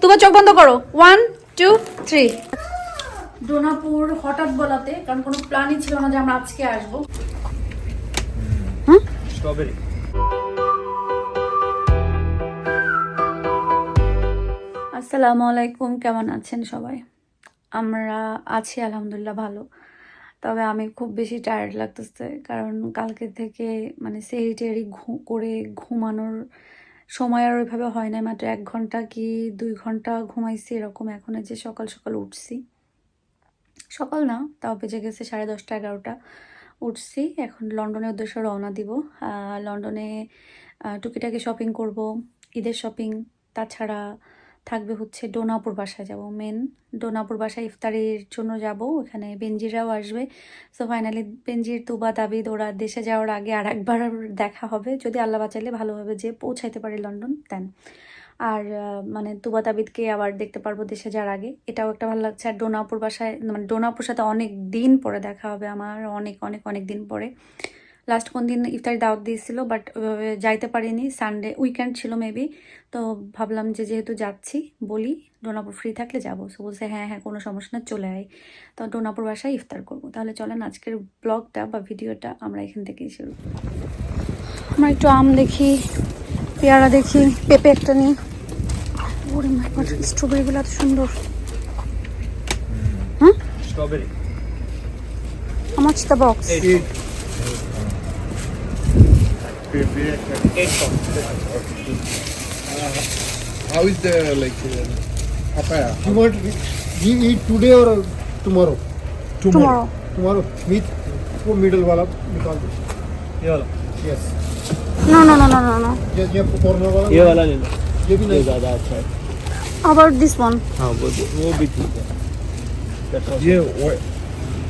তোমার চোখ বন্ধ করো। ওয়ান টু থ্রি ডোনাপুর হঠাৎ বলাতে কারণ কোনো প্ল্যানই ছিল না যে আমরা আজকে আসব। স্ট্রবেরি আসসালামু আলাইকুম কেমন আছেন সবাই? আমরা আছি আলহামদুলিল্লাহ ভালো। তবে আমি খুব বেশি টায়ার্ড লাগতেছে কারণ কালকে থেকে মানে সেই টেরি করে ঘুমানোর সময় আর ওইভাবে হয় না মাত্র এক ঘণ্টা কি দুই ঘণ্টা ঘুমাইছি এরকম। এখন যে সকাল সকাল উঠছি। সকাল না, তাও বেজে গেছে সাড়ে দশটা, এগারোটা। উঠছি, এখন লন্ডনের উদ্দেশ্যে রওনা দিব। লন্ডনে টুকিটাকি শপিং করব, ঈদের শপিং তাছাড়া থাকবে হচ্ছে ডোনাপুর বাসায় যাব। মেন ডোনাপুর বাসায় ইফতারির জন্য যাব। ওখানে বেঞ্জিরাও আসবে। সো ফাইনালি বেঞ্জির তুবা দাবিদ ওরা দেশে যাওয়ার আগে আর একবার দেখা হবে। যদি আল্লাহ বাঁচাইলে ভালোভাবে যে পৌঁছাইতে পারি লন্ডন দেন আর মানে তুবা, তাবিদকে আবার দেখতে পারব দেশে যাওয়ার আগে। এটাও একটা ভালো লাগছে। আর ডোনাপুর বাসায় মানে ডোনাপুর সাথে অনেক দিন পরে দেখা হবে আমার, অনেক অনেক অনেক দিন পরে। লাস্ট কোন দিন ইফতারি দাওয়াত দিয়েছিল বাট যাইতে পারিনি। সানডে উইকেন্ড ছিল মেবি তো ভাবলাম যে যেহেতু যাচ্ছি বলি ডোনাপুর ফ্রি থাকলে যাব। সো বলছে হ্যাঁ হ্যাঁ কোনো সমস্যা না চলে আয়। তো ডোনাপুর বাসায় ইফতার করব। তাহলে চলেন আজকের ব্লগটা বা ভিডিওটা আমরা এখান থেকেই শুরু আমরা একটু আম দেখি পেয়ারা দেখি পেঁপে একটা নিই। ওরে মাই গড স্ট্রবেরিগুলো এত সুন্দর। হ্যাঁ? স্ট্রবেরি আমার the box eight How is the like uh, papaya? You want you eat today or tomorrow? Tomorrow. Tomorrow Meat. वो middle wala. निकाल दो ये वाला yes no no no no no no ये ये corner वाला ये वाला ले Ye bhi nahi. Ye ज़्यादा acha है about this one Ha wo वो भी ठीक है Ye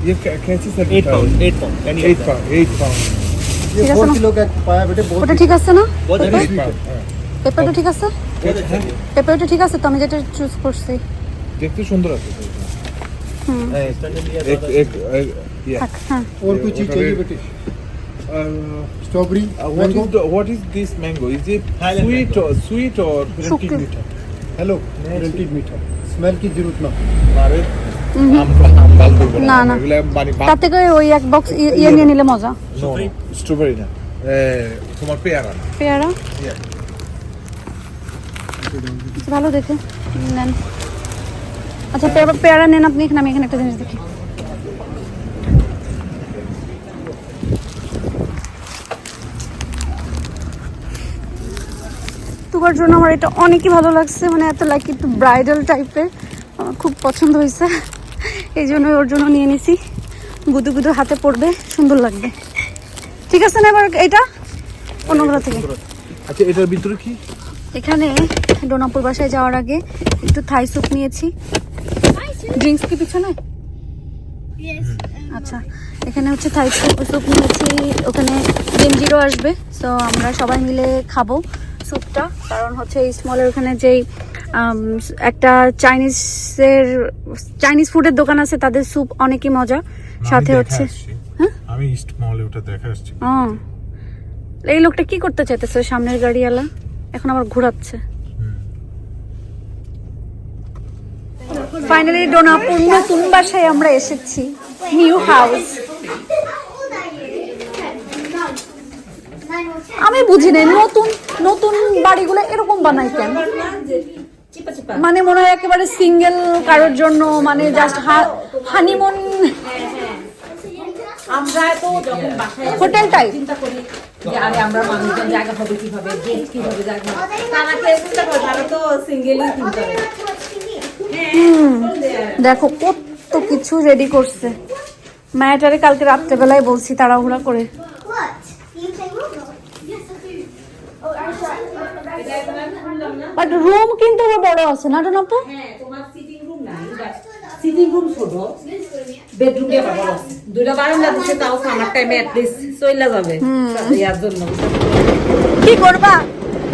ye kaise sir? Eight pound. Eight pound. Eight pound. Eight pound. ये ठीक है, फोर सुनो। किलो का पाया बेटे बहुत ওটা ঠিক আছে না बहुत पेपर? अच्छा एट पाउंड हाँ। পেপারটা ঠিক আছে बहुत अच्छा है পেপারটা ঠিক আছে তো আমি যেটা চুজ করছি देखते सुंदर आते हैं হুম एक एक एक yeah থাক হ্যাঁ और कोई चीज What चाहिए are बेटे uh, strawberry uh, what is the, what is this mango is it Highland sweet mango. or sweet or Sugar. printed meter hello printed मीठा स्मेल की जरूरत ना আরে আম আম বাল করবো না, না। মানে তার থেকে ওই এক বক্স ইয়ে নিয়ে নিলে মজা। স্ট্রবেরি না। তোমার পেয়ারা পেয়ারা? ভালো দেখে। নেন। আচ্ছা পেয়ারা পেয়ারা নেন আপনি এখানে আমি এখানে একটা জিনিস দেখি। তোমার জন্য আমার এটা অনেকই ভালো লাগছে। মানে এত লাইক একটু ব্রাইডাল টাইপের আমার খুব পছন্দ হয়েছে। এই জন্য ওর জন্য নিয়ে নিছি। গুদু গুদু হাতে পড়বে সুন্দর লাগবে। ঠিক আছে না এবার এটা? অন্যগুলো থেকে। আচ্ছা এটার ভিতরে কি? এখানে ডোনাপুর বাসায় যাওয়ার আগে একটু থাই স্যুপ নিয়েছি। ড্রিঙ্কস কি পিছনে? আচ্ছা এখানে হচ্ছে থাই স্যুপ স্যুপ নিয়েছি। ওখানে বেঞ্জিরও আসবে। সো আমরা সবাই মিলে খাব স্যুপটা। কারণ হচ্ছে এই স্মলের ওখানে যেই একটা চাইনিজের চাইনিজ ফুডের দোকান আছে তাদের স্যুপ অনেকই মজা। সাথে হচ্ছে হ্যাঁ? আমি ইস্ট মলে ওটা দেখা আসছি। এই লোকটা কি করতে চাইতেছে সামনের গাড়িওয়ালা? এখন আবার ঘোরাচ্ছে। ফাইনালি ডোনাপুর নতুন বাসায় আমরা এসেছি। নিউ হাউস আমি বুঝি নাই নতুন নতুন বাড়িগুলো এরকম বানাই কেন? মানে মনে হয় একেবারে সিঙ্গেল কারোর জন্য মানে জাস্ট হানিমুন। আমরা তো যখন বাসায় হোটেল টাইপ চিন্তা করি যে আরে আমরা মানুষজন জায়গা হবে কীভাবে গেট কীভাবে জায়গা হবে। তারা কে চিন্তা করে তারা তো সিঙ্গেলই চিন্তা করে। দেখো কত কিছু রেডি করছে। মায়াটারে কালকে রাত্রেবেলায় বলছি তাড়াহুড়া করে। বাট রুম কিন্তু বড় আছে না হ্যাঁ তোমার সিটিং রুম নাই সিটিং রুম ছোট বেডরুম দিয়ে বড় আছে দুইটা বারান্দা দিছে তাও সামার টাইমে অ্যাটলিস্ট চইলা যাবে। ইয়ার জন্য। কি করবা?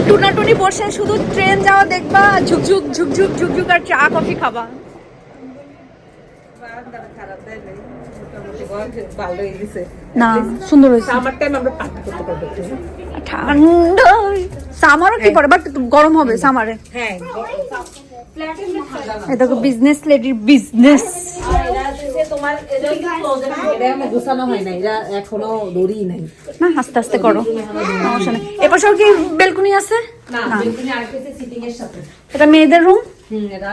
টুনাটুনি বসে শুধু ট্রেন যাওয়া দেখবা ঝুকঝুক ঝুকঝুক ঝুকঝুক আর চা কফি খাবা। খারাপ ভালো না সুন্দর হয়েছে। সামার টাইম আমরা পার্টি করতে পারব? ঠান্ডা সামারও কি পরে? বাট গরম হবে সামারে। হ্যাঁ। এই দেখো বিজনেস লেডির বিজনেস না আস্তে আস্তে করো। সমস্যা নেই। কি বেলকুনি আছে? এটা মেয়েদের রুম এটা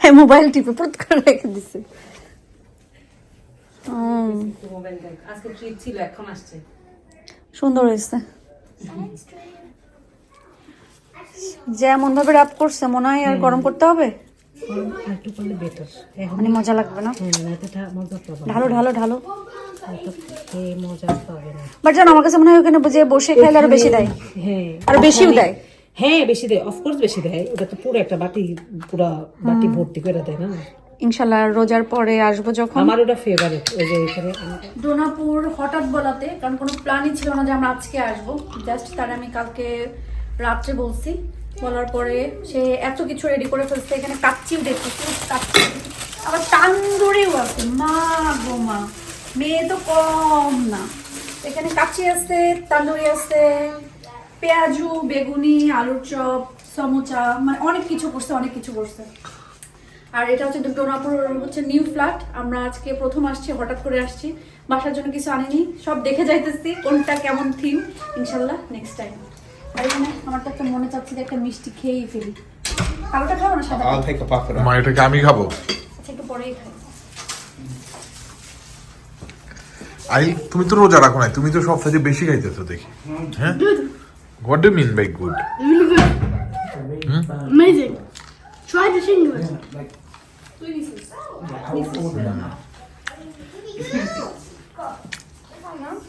হ্যাঁ মোবাইল টিপে পুত করে রেখে দিছে। সুন্দর হয়েছে। যেমন ভাবে রাপ করছে মনে হয় আর গরম করতে হবে? মানে মজা লাগবে না? ঢালো ঢালো ঢালো। না বাট জানো আমার কাছে মনে হয় ওখানে বসে খাইলে আরও বেশি দেয়। হ্যাঁ। আরও বেশিও দেয়। হ্যাঁ বেশি দেয়। অফকোর্স বেশি দেয়। ওটা তো পুরো একটা বাটি পুরো বাটি ভর্তি করে দেয় না? ইনশাল্লাহ রোজার পরে আসব যখন। আমার ওটা ফেভারিট ওই যে এখানে। ডোনাপুর হঠাৎ বলাতে কারণ কোনো প্ল্যানই ছিল না যে আমরা আজকে আসব। জাস্ট তার আমি কালকে রাত্রে বলছি। বলার পরে সে এত কিছু রেডি করে ফেলছে। এখানে কাচ্চিও দেখতেছি কাচ্চি। আবার তান্দুরিও আছে। মা গো মা মেয়ে তো কম না। এখানে কাচ্চি আছে তান্দুরি আছে পেঁয়াজু বেগুনি আলুর চপ সমোচা মানে অনেক কিছু করছে অনেক কিছু করছে। আর এটা হচ্ছে ডোনাপুর হচ্ছে নিউ ফ্ল্যাট। আমরা আজকে প্রথম আসছি হঠাৎ করে আসছি। বাসার জন্য কিছু আনিনি সব দেখে যাইতেছি কোনটা কেমন থিম ইনশাল্লাহ নেক্সট টাইম আর এখানে আমার তো একটা মনে চাচ্ছি যে একটা মিষ্টি খেয়েই ফেলি। কালোটা খাব না সাদা puff of that. মা এটাকে আমি খাব? আচ্ছা একটু পরেই খাই। আই তুমি তো রোজা রাখো নাই তুমি তো সব থেকে বেশি খাইতেছো দেখি। হ্যাঁ? What do mean by good Really good. Hmm? Amazing. Try the English.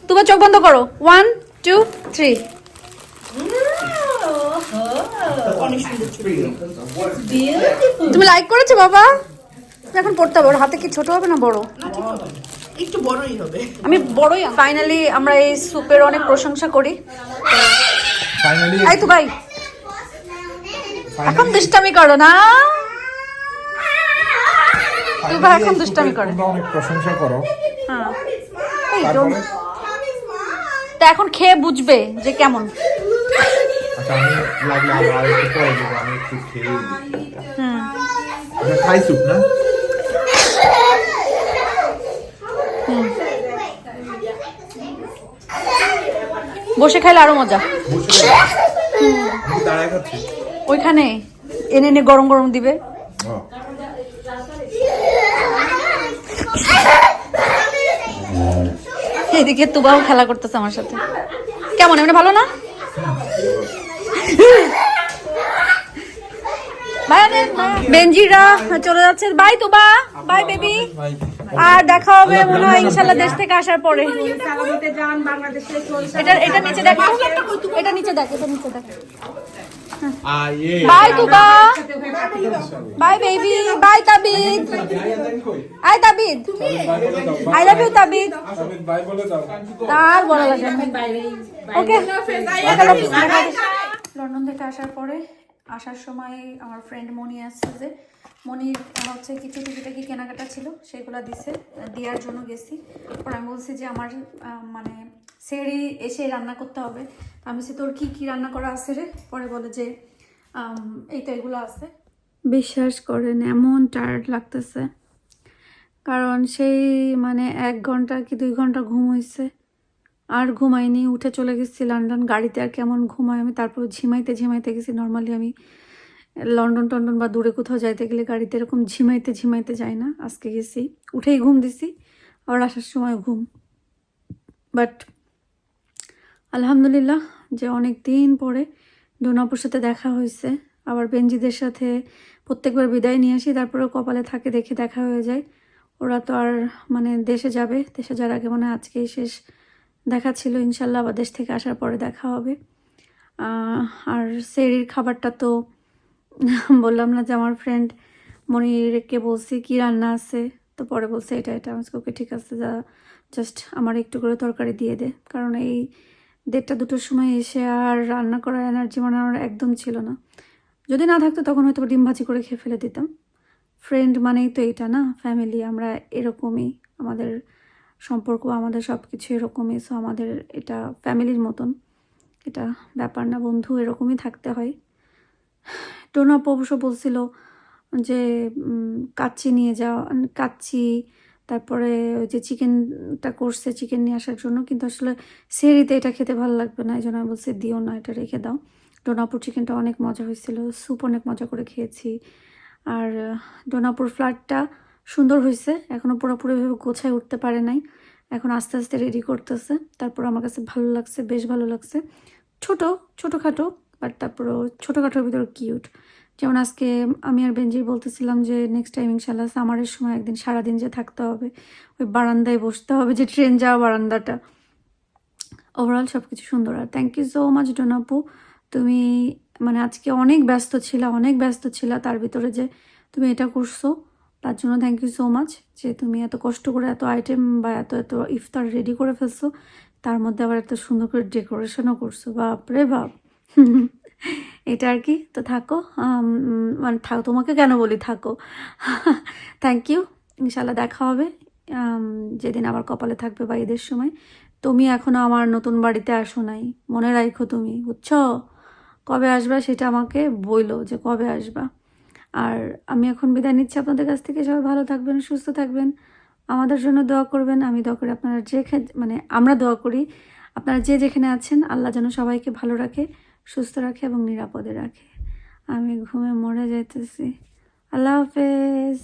তোমার চোখ বন্ধ করো। ওয়ান টু থ্রি তুমি লাইক করেছ বাবা? এখন পড়তে হবে ওর হাতে কি ছোট হবে না বড়? একটু বড়ই হবে। আমি বড়ই। ফাইনালি আমরা এই স্যুপের অনেক প্রশংসা করি। ফাইনালি এই তো ভাই। এখন দুষ্টামি করো না। তুই ভাই এখন দুষ্টামি করে। অনেক প্রশংসা করো। হ্যাঁ। এই তো। তা এখন খেয়ে বুঝবে যে কেমন। আচ্ছা আমি লাগলে আবার একটু পরে দেবো আমি একটু খেয়ে হুম। এটা থাই স্যুপ না? বসে খাইলে আরও মজা। ওইখানে এনে এনে গরম গরম দিবে। এদিকে তুবাও খেলা করতেছে আমার সাথে। কেমন, এমনি ভালো না। বেনজিরা চলে যাচ্ছে। Bye Tuba, bye baby. আর দেখা হবে মনে হয় ইনশাল্লাহ দেশ থেকে আসার পরে। এটা এটা নিচে দেখো এটা নিচে দেখ এটা নিচে দেখ। Ah, bye Tuba bye baby bye Tabid. I Tabid. I love you Tabid. তার বলা লাগে। ওকে। লন্ডন থেকে আসার পরে আসার সময় আমার ফ্রেন্ড মনি আসছে যে, মনির হচ্ছে কিছু টুকিটাকি কেনাকাটা ছিল, সেগুলো দিছে দেওয়ার জন্য গেছি। পরে আমি বলছি যে, আমার মানে সেরি এসে রান্না করতে হবে। আমি বলছি, তোর কি কি রান্না করা আছে রে? পরে বলে যে এই তো এগুলো আছে। বিশ্বাস করেন, এমন টায়ার্ড লাগতেছে। কারণ সেই মানে এক ঘণ্টা কি দুই ঘণ্টা ঘুম হয়েছে আর ঘুমাইনি, উঠে চলে গেছি লন্ডন গাড়িতে আর কেমন ঘুমাই আমি, তারপর ঝিমাইতে ঝিমাইতে গেছি। নর্মালি আমি লন্ডন টন্ডন বা দূরে কোথাও যাইতে গেলে গাড়িতে এরকম ঝিমাইতে ঝিমাইতে যাই না। আজকে গেছি, উঠেই ঘুম দিছি, আবার আসার সময় ঘুম। বাট আলহামদুলিল্লাহ যে অনেক দিন পরে ডোনাপুর সাথে দেখা হয়েছে, আবার বেঞ্জিদের সাথে প্রত্যেকবার বিদায় নিয়ে আসি তারপরে কপালে থাকে দেখে দেখা হয়ে যায়। ওরা তো আর মানে দেশে যাবে, দেশে যাওয়ার আগে মনে হয় আজকেই শেষ। দেখা ছিল ইনশাল্লাহ আবার দেশ থেকে আসার পরে দেখা হবে। আর সেরির খাবারটা তো বললাম না যে আমার ফ্রেন্ড মনিরকে বলছি, কি রান্না আছে? তো পরে বলছে, এটা এটা। আমি ওকে, ঠিক আছে, যা জাস্ট আমার একটু করে তরকারি দিয়ে দে। কারণ এই দেড়টা দুটোর সময় এসে আর রান্না করার এনার্জি মানে আমার একদম ছিল না। যদি না থাকতো তখন হয়তো ডিম ভাজি করে খেয়ে ফেলে দিতাম। ফ্রেন্ড মানেই তো এটা না? ফ্যামিলি আমরা এরকমই আমাদের সম্পর্ক আমাদের সব কিছু এরকমই সো আমাদের এটা ফ্যামিলির মতন। এটা ব্যাপার না, বন্ধু, এরকমই থাকতে হয়। টোনা আপু অবশ্য বলছিল যে কাচ্চি নিয়ে যাওয়া কাচ্চি, তারপরে ওই যে চিকেনটা করছে, চিকেন নিয়ে আসার জন্য, কিন্তু আসলে সেরিতে এটা খেতে ভালো লাগবে না এই জন্য আমি বলছি দিও না, এটা রেখে দাও। ডোনাপুর চিকেনটা অনেক মজা হয়েছিল স্যুপ অনেক মজা করে খেয়েছি। আর ডোনাপুর ফ্ল্যাটটা সুন্দর হয়েছে। এখনও পুরোপুরিভাবে গোছায় উঠতে পারে নাই। এখন আস্তে আস্তে রেডি করতেছে। তারপর আমার কাছে ভালো লাগছে, বেশ ভালো লাগছে। ছোট, ছোটোখাটো বাট তারপরও ছোটোখাটোর ভিতরে কিউট যেমন আজকে আমি আর বেঞ্জি বলতেছিলাম যে নেক্সট টাইম ইনশাল্লাহ সামারের সময় একদিন সারাদিন যে থাকতে হবে, ওই বারান্দায় বসতে হবে যে ট্রেন যাওয়া বারান্দাটা। ওভারঅল সব কিছু সুন্দর। আর থ্যাংক ইউ সো মাচ ডোনাপু। তুমি মানে আজকে অনেক ব্যস্ত ছিলা, অনেক ব্যস্ত ছিলা। তার ভিতরে যে তুমি এটা করছ। তার জন্য থ্যাংক ইউ সো মাচ যে তুমি এত কষ্ট করে এত আইটেম বা এত এত ইফতার রেডি করে ফেলছো। তার মধ্যে আবার এত সুন্দর করে ডেকোরেশনও করছ। বাপরে বাপ। এটা আর কি? তো থাকো মানে থাকো, তোমাকে কেন বলি থাকো? থ্যাংক ইউ ইনশাল্লাহ দেখা হবে। যেদিন আবার কপালে থাকবে বা ঈদের সময়। তুমি এখনও আমার নতুন বাড়িতে আসো নাই। মনে রাখো তুমি। বুঝছ? কবে আসবা সেটা আমাকে বইলো যে কবে আসবা। আর আমি এখন বিদায় নিচ্ছি। আপনাদের কাছ থেকে সবাই ভালো থাকবেন, সুস্থ থাকবেন। আমাদের জন্য দোয়া করবেন। আমি দোয়া করি আপনারা যে মানে আমরা দোয়া করি, আপনারা যে যেখানে আছেন, আল্লাহ যেন সবাইকে ভালো রাখে, সুস্থ রাখে এবং নিরাপদে রাখে। আমি ঘুমে মরে যাইতেছি। আল্লাহ হাফেজ।